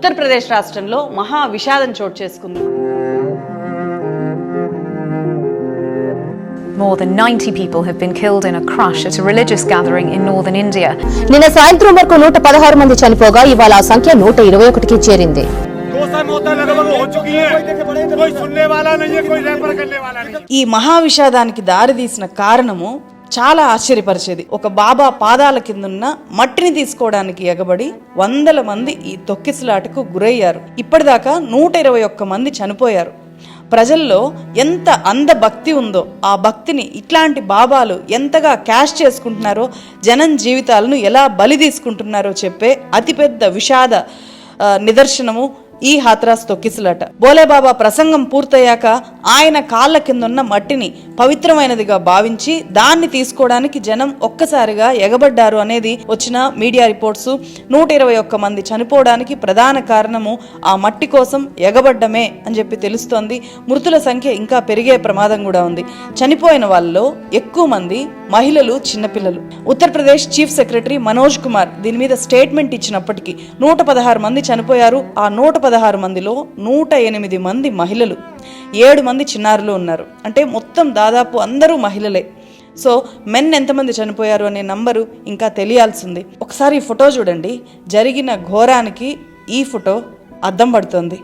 ఉత్తరప్రదేశ్ రాష్ట్రంలో మహా విషాదం చోటు చేసుకుంది More than 90 people have been killed in a crush at a religious gathering in northern India. నిన్న సాయంత్రం వరకు నూట పదహారు మంది చనిపోగా ఇవాళ ఆ సంఖ్య నూట ఇరవై ఒకటికి చేరింది ఈ మహావిషాదానికి దారితీసిన కారణము చాలా ఆశ్చర్యపరిచేది. ఒక బాబా పాదాల కిందున్న మట్టిని తీసుకోవడానికి ఎగబడి వందల మంది ఈ తొక్కిసలాటకు గురయ్యారు. ఇప్పటిదాకా నూట ఇరవై ఒక్క మంది చనిపోయారు. ప్రజల్లో ఎంత అందభక్తి ఉందో ఆ భక్తిని ఇట్లాంటి బాబాలు ఎంతగా క్యాష్ చేసుకుంటున్నారో జనం జీవితాలను ఎలా బలి తీసుకుంటున్నారో చెప్పే అతిపెద్ద విషాద నిదర్శనము ఈ హాత్రాస్ తొక్కిసలాట. బోలేబాబా ప్రసంగం పూర్తయ్యాక ఆయన కాళ్ళ కిందున్న మట్టిని పవిత్రమైనదిగా భావించి దాన్ని తీసుకోవడానికి జనం ఒక్కసారిగా ఎగబడ్డారు అనేది వచ్చిన మీడియా రిపోర్ట్స్. నూట ఇరవై ఒక్క మంది చనిపోవడానికి ప్రధాన కారణము ఆ మట్టి కోసం ఎగబడ్డమే అని చెప్పి తెలుస్తోంది. మృతుల సంఖ్య ఇంకా పెరిగే ప్రమాదం కూడా ఉంది. చనిపోయిన వాళ్ళలో ఎక్కువ మంది మహిళలు చిన్నపిల్లలు. ఉత్తరప్రదేశ్ చీఫ్ సెక్రటరీ మనోజ్ కుమార్ దీని మీద స్టేట్మెంట్ ఇచ్చినప్పటికీ నూట పదహారు మంది చనిపోయారు. ఆ నూట పదహారు మందిలో నూట ఎనిమిది మంది మహిళలు. ఏడు మంది చిన్నారులు ఉన్నారు. అంటే మొత్తం దాదాపు అందరూ మహిళలే. సో మెన్ ఎంతమంది చనిపోయారు అనే నంబరు ఇంకా తెలియాల్సింది. ఒకసారి ఈ ఫోటో చూడండి. జరిగిన ఘోరానికి ఈ ఫోటో అద్దం పడుతుంది.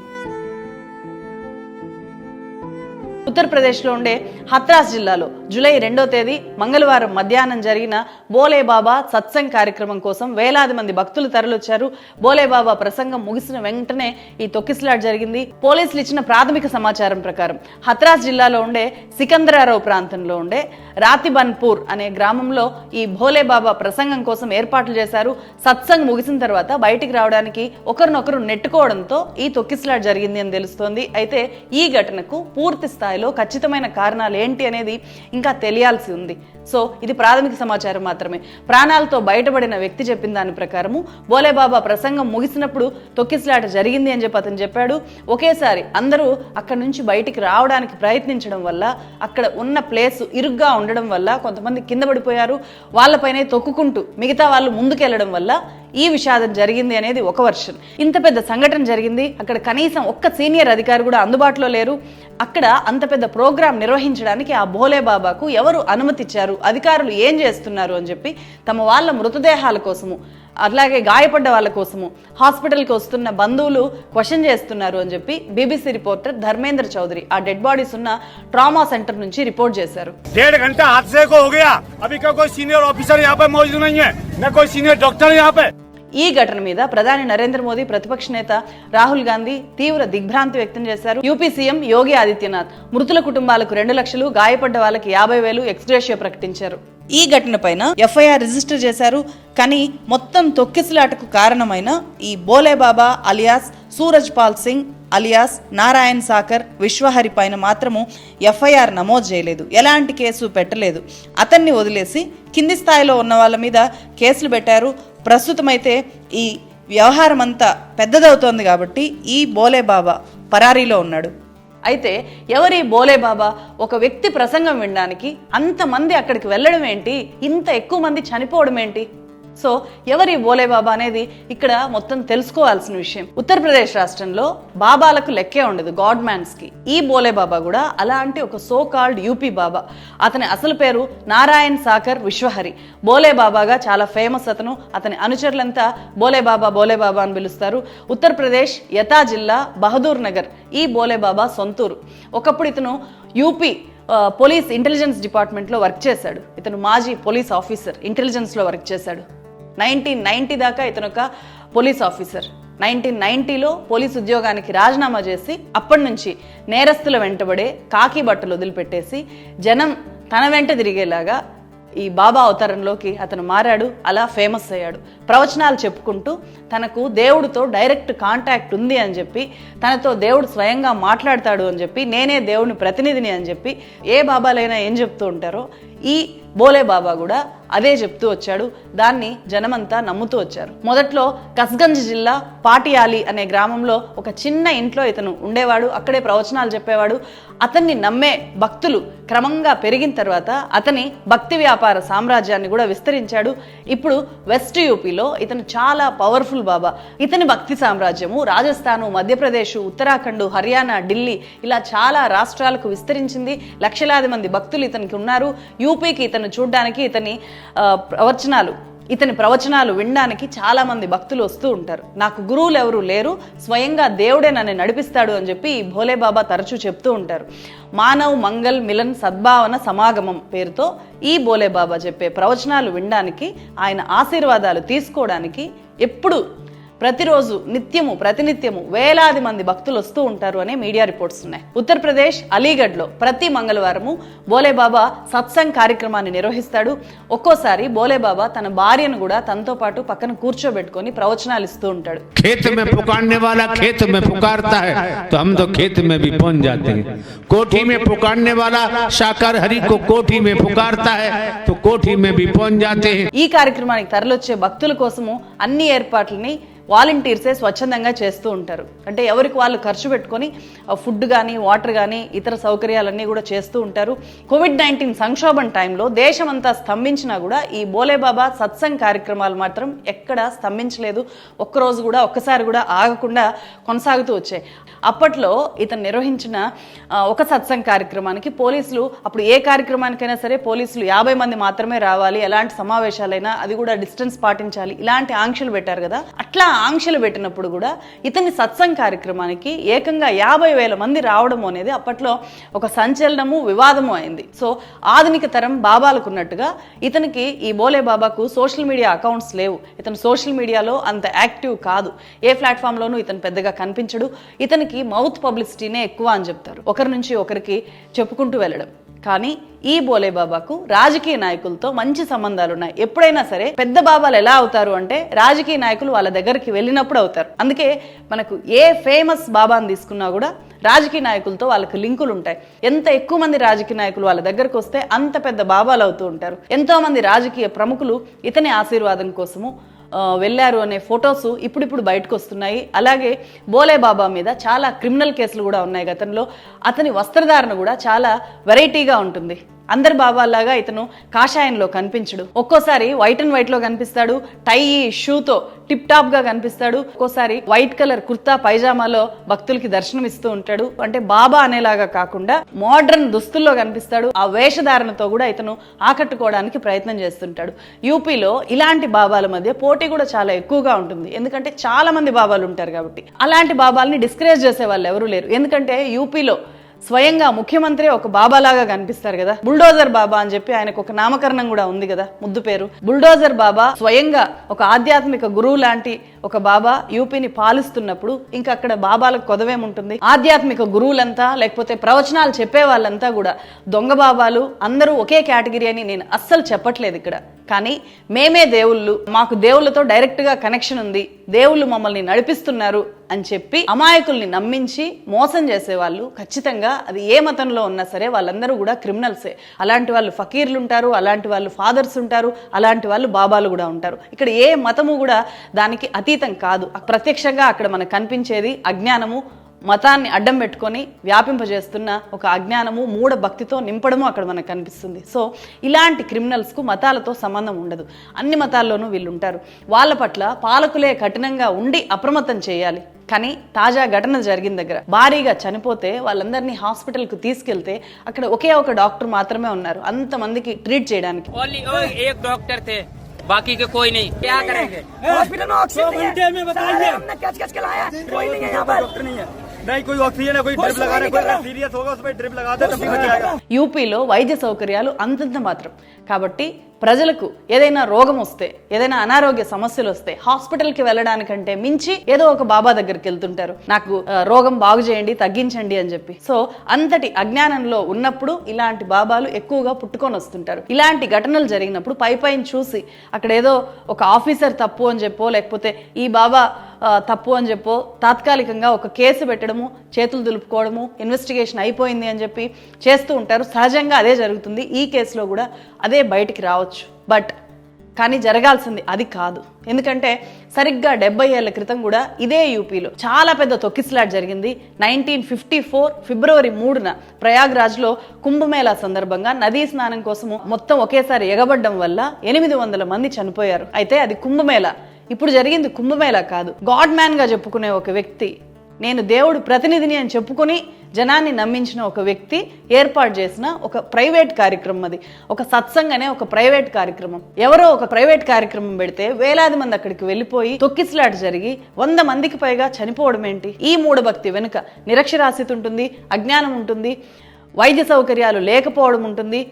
ఉత్తరప్రదేశ్లో ఉండే హత్రాస్ జిల్లాలో జూలై రెండో తేదీ మంగళవారం మధ్యాహ్నం జరిగిన బోలేబాబా సత్సంగ్ కార్యక్రమం కోసం వేలాది మంది భక్తులు తరలొచ్చారు. బోలేబాబా ప్రసంగం ముగిసిన వెంటనే ఈ తొక్కిసలాట్ జరిగింది. పోలీసులు ఇచ్చిన ప్రాథమిక సమాచారం ప్రకారం హత్రాస్ జిల్లాలో ఉండే సికందరారావు ప్రాంతంలో ఉండే రాతిబన్పూర్ అనే గ్రామంలో ఈ భోలేబాబా ప్రసంగం కోసం ఏర్పాట్లు చేశారు. సత్సంగ్ ముగిసిన తర్వాత బయటికి రావడానికి ఒకరినొకరు నెట్టుకోవడంతో ఈ తొక్కిసలాట్ జరిగింది అని తెలుస్తోంది. అయితే ఈ ఘటనకు పూర్తి స్థాయి స్థాయిలో ఖచ్చితమైన కారణాలు ఏంటి అనేది ఇంకా తెలియాల్సి ఉంది. సో ఇది ప్రాథమిక సమాచారం మాత్రమే. ప్రాణాలతో బయటపడిన వ్యక్తి చెప్పిన దాని ప్రకారము బోలేబాబా ప్రసంగం ముగిసినప్పుడు తొక్కిసలాట జరిగింది అని చెప్పి అతను చెప్పాడు. ఒకేసారి అందరూ అక్కడి నుంచి బయటికి రావడానికి ప్రయత్నించడం వల్ల అక్కడ ఉన్న ప్లేస్ ఇరుగ్గా ఉండడం వల్ల కొంతమంది కింద పడిపోయారు. వాళ్ళపైనే తొక్కుకుంటూ మిగతా వాళ్ళు ముందుకెళ్ళడం వల్ల ఈ విషాదం జరిగింది అనేది ఒక వర్షన్. ఇంత పెద్ద సంఘటన జరిగింది. అక్కడ కనీసం ఒక్క సీనియర్ అధికారి కూడా అందుబాటులో లేరు. అక్కడ అంత పెద్ద ప్రోగ్రాం నిర్వహించడానికి ఆ భోలే బాబాకు ఎవరు అనుమతిచ్చారు? అధికారులు ఏం చేస్తున్నారు అని చెప్పి తమ వాళ్ళ మృతదేహాల కోసము అలాగే గాయపడ్డ వాళ్ళ కోసము హాస్పిటల్కి వస్తున్న బంధువులు క్వశ్చన్ చేస్తున్నారు అని చెప్పి బీబీసీ రిపోర్టర్ ధర్మేంద్ర చౌదరి ఆ డెడ్ బాడీస్ ఉన్న ట్రామా సెంటర్ నుంచి రిపోర్ట్ చేశారు डेढ़ घंटा हादसे को हो गया अभी का कोई सीनियर ऑफिसर यहाँ पे मौजूद नहीं है न कोई सीनियर डॉक्टर यहाँ पे ఈ ఘటన మీద ప్రధాని నరేంద్ర మోదీ ప్రతిపక్ష నేత రాహుల్ గాంధీ తీవ్ర దిగ్భ్రాంతి వ్యక్తం చేశారు. యూపీ సీఎం యోగి ఆదిత్యనాథ్ మృతుల కుటుంబాలకు రెండు లక్షలు గాయపడ్డ వాళ్ళకి యాభై వేలు ఎక్స్గ్రేషియో ప్రకటించారు. ఈ ఘటనపైన ఎఫ్ఐఆర్ రిజిస్టర్ చేశారు. కానీ మొత్తం తొక్కిసలాటకు కారణమైన ఈ బోలేబాబా అలియాస్ సూరజ్ పాల్ సింగ్ అలియాస్ నారాయణ్ సాకర్ విశ్వహరి పైన మాత్రము ఎఫ్ఐఆర్ నమోదు చేయలేదు. ఎలాంటి కేసు పెట్టలేదు. అతన్ని వదిలేసి కింది స్థాయిలో ఉన్న వాళ్ళ మీద కేసులు పెట్టారు. ప్రస్తుతమైతే ఈ వ్యవహారం అంతా పెద్దదవుతోంది కాబట్టి ఈ బోలే బాబా పరారీలో ఉన్నాడు. అయితే ఎవరి బోలే బాబా ఒక వ్యక్తి ప్రసంగం వినడానికి అంతమంది అక్కడికి వెళ్ళడం ఏంటి ఇంత ఎక్కువ మంది చనిపోవడం ఏంటి సో ఎవరి బోలే బాబా అనేది ఇక్కడ మొత్తం తెలుసుకోవాల్సిన విషయం. ఉత్తరప్రదేశ్ రాష్ట్రంలో బాబాలకు లెక్కే ఉండదు గాడ్ మ్యాన్స్కి ఈ బోలే బాబా కూడా అలాంటి ఒక సో కాల్డ్ యూపీ బాబా. అతని అసలు పేరు నారాయణ్ సాకర్ విశ్వహరి. బోలే బాబాగా చాలా ఫేమస్ అతను. అతని అనుచరులంతా బోలే బాబా బోలే బాబా అని పిలుస్తారు. ఉత్తరప్రదేశ్ యతా జిల్లా బహదూర్ నగర్. ఈ బోలే బాబా సొంతూరు. ఒకప్పుడు ఇతను యూపీ పోలీస్ ఇంటెలిజెన్స్ డిపార్ట్మెంట్లో వర్క్ చేశాడు. ఇతను మాజీ పోలీస్ ఆఫీసర్ ఇంటెలిజెన్స్లో వర్క్ చేశాడు. నైన్టీన్ నైన్టీ దాకా ఇతను ఒక పోలీస్ ఆఫీసర్. నైన్టీన్ నైన్టీలో పోలీస్ ఉద్యోగానికి రాజీనామా చేసి అప్పటి నుంచి నేరస్తుల వెంటబడే కాకి బట్టలు వదిలిపెట్టేసి జనం తన వెంట తిరిగేలాగా ఈ బాబా అవతారంలోకి అతను మారాడు అలా ఫేమస్ అయ్యాడు. ప్రవచనాలు చెప్పుకుంటూ తనకు దేవుడితో డైరెక్ట్ కాంటాక్ట్ ఉంది అని చెప్పి తనతో దేవుడు స్వయంగా మాట్లాడతాడు అని చెప్పి నేనే దేవుని ప్రతినిధిని అని చెప్పి ఏ బాబాలైనా ఏం చెప్తూ ఉంటారో ఈ బోలే బాబా కూడా అదే చెప్తూ వచ్చాడు. దాన్ని జనమంతా నమ్ముతూ వచ్చారు. మొదట్లో కస్గంజ్ జిల్లా పాటియాలి అనే గ్రామంలో ఒక చిన్న ఇంట్లో ఇతను ఉండేవాడు. అక్కడే ప్రవచనాలు చెప్పేవాడు. అతన్ని నమ్మే భక్తులు క్రమంగా పెరిగిన తర్వాత అతని భక్తి వ్యాపార సామ్రాజ్యాన్ని కూడా విస్తరించాడు. ఇప్పుడు వెస్ట్ యూపీలో ఇతను చాలా పవర్ఫుల్ బాబా. ఇతని భక్తి సామ్రాజ్యము రాజస్థాను మధ్యప్రదేశ్ ఉత్తరాఖండ్ హర్యానా ఢిల్లీ ఇలా చాలా రాష్ట్రాలకు విస్తరించింది. లక్షలాది మంది భక్తులు ఇతనికి ఉన్నారు. యూపీకి ఇతను చూడడానికి ఇతని ప్రవచనాలు ఇతని ప్రవచనాలు వినడానికి చాలామంది భక్తులు వస్తూ ఉంటారు. నాకు గురువులు ఎవరు లేరు స్వయంగా దేవుడే నన్ను నడిపిస్తాడు అని చెప్పి ఈ తరచూ చెప్తూ ఉంటారు. మానవ్ మంగల్ మిలన్ సద్భావన సమాగమం పేరుతో ఈ భోలేబాబా చెప్పే ప్రవచనాలు వినడానికి ఆయన ఆశీర్వాదాలు తీసుకోవడానికి ఎప్పుడు ప్రతిరోజు నిత్యము ప్రతినిత్యము వేలాది మంది భక్తులు వస్తూ ఉంటారు అనే మీడియా రిపోర్ట్స్ ఉన్నాయి ఉత్తరప్రదేశ్ అలీగఢ్లో ప్రతి మంగళవారము బోలేబాబా సత్సంగ్ కార్యక్రమాన్ని నిర్వహిస్తాడు ఒక్కోసారి బోలేబాబా తన భార్యను కూడా తనతో పాటు పక్కన కూర్చోబెట్టుకొని ప్రవచనాలు ఇస్తూ ఉంటాడు खेत में पुकारने वाला खेत में पुकारता है तो हम तो खेत में भी पहुंच जाते हैं कोठी में पुकारने वाला शाकर हरि को कोठी में पुकारता है तो कोठी में भी पहुंच जाते हैं ఈ కార్యక్రమానికి తరలొచ్చే భక్తుల కోసము అన్ని ఏర్పాట్లని వాలంటీర్సే స్వచ్ఛందంగా చేస్తూ ఉంటారు. అంటే ఎవరికి వాళ్ళు ఖర్చు పెట్టుకొని ఫుడ్ కానీ వాటర్ కానీ ఇతర సౌకర్యాలన్నీ కూడా చేస్తూ ఉంటారు. కోవిడ్ నైన్టీన్ సంక్షోభం టైంలో దేశమంతా స్తంభించినా కూడా ఈ బోలేబాబా సత్సంగ్ కార్యక్రమాలు మాత్రం ఎక్కడ స్తంభించలేదు. ఒక్కరోజు కూడా ఒక్కసారి కూడా ఆగకుండా కొనసాగుతూ వచ్చాయి. అప్పట్లో ఇతను నిర్వహించిన ఒక సత్సంగ్ కార్యక్రమానికి పోలీసులు అప్పుడు ఏ కార్యక్రమానికైనా సరే పోలీసులు యాభై మంది మాత్రమే రావాలి. ఎలాంటి సమావేశాలైనా అది కూడా డిస్టెన్స్ పాటించాలి. ఇలాంటి ఆంక్షలు పెట్టారు కదా. అట్లా ఆంక్షలు పెట్టినప్పుడు కూడా ఇతని సత్సంగ్ కార్యక్రమానికి ఏకంగా యాభై వేల మంది రావడం అనేది అప్పట్లో ఒక సంచలనము వివాదము అయింది. సో ఆధునిక తరం బాబాలకు ఉన్నట్టుగా ఇతనికి ఈ బోలే బాబాకు సోషల్ మీడియా అకౌంట్స్ లేవు. ఇతను సోషల్ మీడియాలో అంత యాక్టివ్ కాదు. ఏ ప్లాట్ఫామ్లోనూ ఇతను పెద్దగా కనిపించడు. ఇతనికి మౌత్ పబ్లిసిటీనే ఎక్కువ అని చెప్తారు. ఒకరి నుంచి ఒకరికి చెప్పుకుంటూ వెళ్ళడం. కానీ ఈ బోలే బాబాకు రాజకీయ నాయకులతో మంచి సంబంధాలు ఉన్నాయి ఎప్పుడైనా సరే పెద్ద బాబాలు ఎలా అవుతారు అంటే రాజకీయ నాయకులు వాళ్ళ దగ్గరికి వెళ్ళినప్పుడు అవుతారు. అందుకే మనకు ఏ ఫేమస్ బాబాని తీసుకున్నా కూడా రాజకీయ నాయకులతో వాళ్ళకి లింకులు ఉంటాయి. ఎంత ఎక్కువ మంది రాజకీయ నాయకులు వాళ్ళ దగ్గరకు వస్తే అంత పెద్ద బాబాలు అవుతూ ఉంటారు. ఎంతో మంది రాజకీయ ప్రముఖులు ఇతని ఆశీర్వాదం కోసము వెళ్ళారు అనే ఫొటోస్ ఇప్పుడిప్పుడు బయటకు వస్తున్నాయి. అలాగే బోలే బాబా మీద చాలా క్రిమినల్ కేసులు కూడా ఉన్నాయి గతంలో. అతని వస్త్రధారణ కూడా చాలా వెరైటీగా ఉంటుంది. అందరి బాబాలాగా ఇతను కాషాయంలో కనిపించడు. ఒక్కోసారి వైట్ అండ్ వైట్లో కనిపిస్తాడు టై షూతో టిప్ టాప్గా కనిపిస్తాడు ఒక్కోసారి వైట్ కలర్ కుర్తా పైజామాలో భక్తులకి దర్శనం ఇస్తూ ఉంటాడు. అంటే బాబా అనేలాగా కాకుండా మోడర్న్ దుస్తుల్లో కనిపిస్తాడు. ఆ వేషధారణతో కూడా ఇతను ఆకట్టుకోవడానికి ప్రయత్నం చేస్తుంటాడు. యూపీలో ఇలాంటి బాబాల మధ్య పోటీ కూడా చాలా ఎక్కువగా ఉంటుంది. ఎందుకంటే చాలా మంది బాబాలు ఉంటారు కాబట్టి. అలాంటి బాబాల్ని డిస్కరేజ్ చేసే వాళ్ళు ఎవరు లేరు. ఎందుకంటే యూపీలో స్వయంగా ముఖ్యమంత్రి ఒక బాబాలాగా కనిపిస్తారు కదా? బుల్డోజర్ బాబా అని చెప్పి ఆయనకు ఒక నామకరణం కూడా ఉంది కదా ముద్దు పేరు. బుల్డోజర్ బాబా స్వయంగా ఒక ఆధ్యాత్మిక గురువు లాంటి ఒక బాబా యూపీని పాలిస్తున్నప్పుడు ఇంకా అక్కడ బాబాలకు కొదవేముంటుంది? ఆధ్యాత్మిక గురువులంతా లేకపోతే ప్రవచనాలు చెప్పే వాళ్ళంతా కూడా దొంగ బాబాలు అందరూ ఒకే కేటగిరీ అని నేను అస్సలు చెప్పట్లేదు ఇక్కడ. కానీ మేమే దేవుళ్ళు మాకు దేవుళ్ళతో డైరెక్ట్గా కనెక్షన్ ఉంది దేవుళ్ళు మమ్మల్ని నడిపిస్తున్నారు అని చెప్పి అమాయకుల్ని నమ్మించి మోసం చేసేవాళ్ళు ఖచ్చితంగా అది ఏ మతంలో ఉన్నా సరే వాళ్ళందరూ కూడా క్రిమినల్సే. అలాంటి వాళ్ళు ఫకీర్లు ఉంటారు అలాంటి వాళ్ళు ఫాదర్స్ ఉంటారు అలాంటి వాళ్ళు బాబాలు కూడా ఉంటారు. ఇక్కడ ఏ మతము కూడా దానికి అతీతం కాదు. ప్రత్యక్షంగా అక్కడ మనకు కనిపించేది అజ్ఞానము మతాన్ని అడ్డం పెట్టుకొని వ్యాపింపజేస్తున్న ఒక అజ్ఞానము మూఢ భక్తితో నింపడము అక్కడ మనకు కనిపిస్తుంది. సో ఇలాంటి క్రిమినల్స్కు మతాలతో సంబంధం ఉండదు. అన్ని మతాల్లోనూ వీళ్ళు ఉంటారు వాళ్ళ పట్ల పాలకులే కఠినంగా ఉండి అప్రమత్తం చేయాలి. కానీ తాజా ఘటన జరిగిన దగ్గర భారీగా చనిపోతే వాళ్ళందరినీ హాస్పిటల్కు తీసుకెళ్తే అక్కడ ఒకే ఒక డాక్టర్ మాత్రమే ఉన్నారు. అంతమందికి ట్రీట్ చేయడానికి. ओनली ओ एक डॉक्टर थे बाकी के कोई नहीं क्या करेंगे हॉस्पिटल में ऑक्सीजन नहीं है में बताइए। हमने कच कच के लाया कोई नहीं है यहाँ पर डॉक्टर नहीं है नहीं कोई ऑक्सीजन है कोई ड्रिप लगा रहा है कोई सीरियस होगा उस पर ड्रिप लगा दे तभी बचाएगा యూపీలో వైద్య సౌకర్యాలు అంతంత మాత్రం కాబట్టి ప్రజలకు ఏదైనా రోగం వస్తే ఏదైనా అనారోగ్య సమస్యలు వస్తే హాస్పిటల్కి వెళ్ళడానికంటే మించి ఏదో ఒక బాబా దగ్గరికి వెళ్తుంటారు. నాకు రోగం బాగు చేయండి తగ్గించండి అని చెప్పి. సో అంతటి అజ్ఞానంలో ఉన్నప్పుడు ఇలాంటి బాబాలు ఎక్కువగా పుట్టుకొని వస్తుంటారు. ఇలాంటి ఘటనలు జరిగినప్పుడు పై పైన చూసి అక్కడ ఏదో ఒక ఆఫీసర్ తప్పు అని చెప్పో లేకపోతే ఈ బాబా తప్పు అని చెప్పో తాత్కాలికంగా ఒక కేసు పెట్టడము చేతులు దులుపుకోవడము ఇన్వెస్టిగేషన్ అయిపోయింది అని చెప్పి చేస్తూ ఉంటారు. సహజంగా అదే జరుగుతుంది. ఈ కేసులో కూడా అదే బయటికి రావచ్చు. బట్ కానీ జరగాల్సింది అది కాదు. ఎందుకంటే సరిగ్గా డెబ్బై ఏళ్ళ క్రితం కూడా ఇదే యూపీలో చాలా పెద్ద తొక్కిసలాట్ జరిగింది. నైన్టీన్ ఫిఫ్టీ ఫోర్ ఫిబ్రవరి మూడున ప్రయాగ్రాజ్లో కుంభమేళా సందర్భంగా నదీ స్నానం కోసము మొత్తం ఒకేసారి ఎగబడ్డం వల్ల ఎనిమిది వందల మంది చనిపోయారు. అయితే అది కుంభమేళా. ఇప్పుడు జరిగింది కుంభమేళా కాదు. గాడ్ మ్యాన్గా చెప్పుకునే ఒక వ్యక్తి నేను దేవుడు ప్రతినిధిని అని చెప్పుకొని జనాన్ని నమ్మించిన ఒక వ్యక్తి ఏర్పాటు చేసిన ఒక ప్రైవేట్ కార్యక్రమం అది. ఒక సత్సంగ్ అనే ఒక ప్రైవేట్ కార్యక్రమం. ఎవరో ఒక ప్రైవేట్ కార్యక్రమం పెడితే వేలాది మంది అక్కడికి వెళ్ళిపోయి తొక్కిసలాట జరిగి వంద మందికి పైగా చనిపోవడం ఏంటి? ఈ మూఢభక్తి వెనుక నిరక్షరాస్యత ఉంటుంది అజ్ఞానం ఉంటుంది వైద్య సౌకర్యాలు లేకపోవడం ఉంటుంది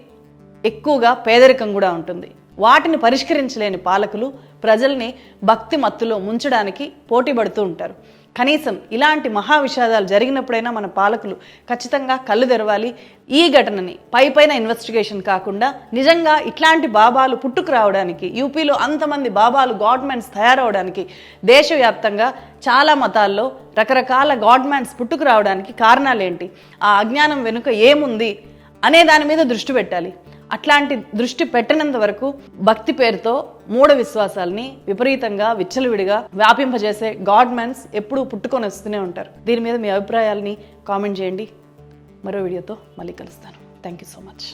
ఎక్కువగా పేదరికం కూడా ఉంటుంది. వాటిని పరిష్కరించలేని పాలకులు ప్రజల్ని భక్తి మత్తులో ముంచడానికి పోటీ పడుతూ ఉంటారు. కనీసం ఇలాంటి మహా విషాదాలు జరిగినప్పుడైనా మన పాలకులు ఖచ్చితంగా కళ్ళు తెరవాలి. ఈ ఘటనని పై పైన ఇన్వెస్టిగేషన్ కాకుండా నిజంగా ఇట్లాంటి బాబాలు పుట్టుకు రావడానికి యూపీలో అంతమంది బాబాలు గవర్నమెంట్స్ తయారవడానికి దేశవ్యాప్తంగా చాలా మతాల్లో రకరకాల గవర్నమెంట్స్ పుట్టుకు రావడానికి కారణాలేంటి? ఆ అజ్ఞానం వెనుక ఏముంది? అనే దాని మీద దృష్టి పెట్టాలి. అట్లాంటి దృష్టి పెట్టినంత వరకు భక్తి పేరుతో మూఢ విశ్వాసాల్ని విపరీతంగా విచ్చలవిడిగా వ్యాపింపజేసే గాడ్ మెన్స్ ఎప్పుడూ పుట్టుకొని వస్తూనే ఉంటారు. దీని మీద మీ అభిప్రాయాలని కామెంట్ చేయండి. మరో వీడియోతో మళ్ళీ కలుస్తాను. Thank you so much.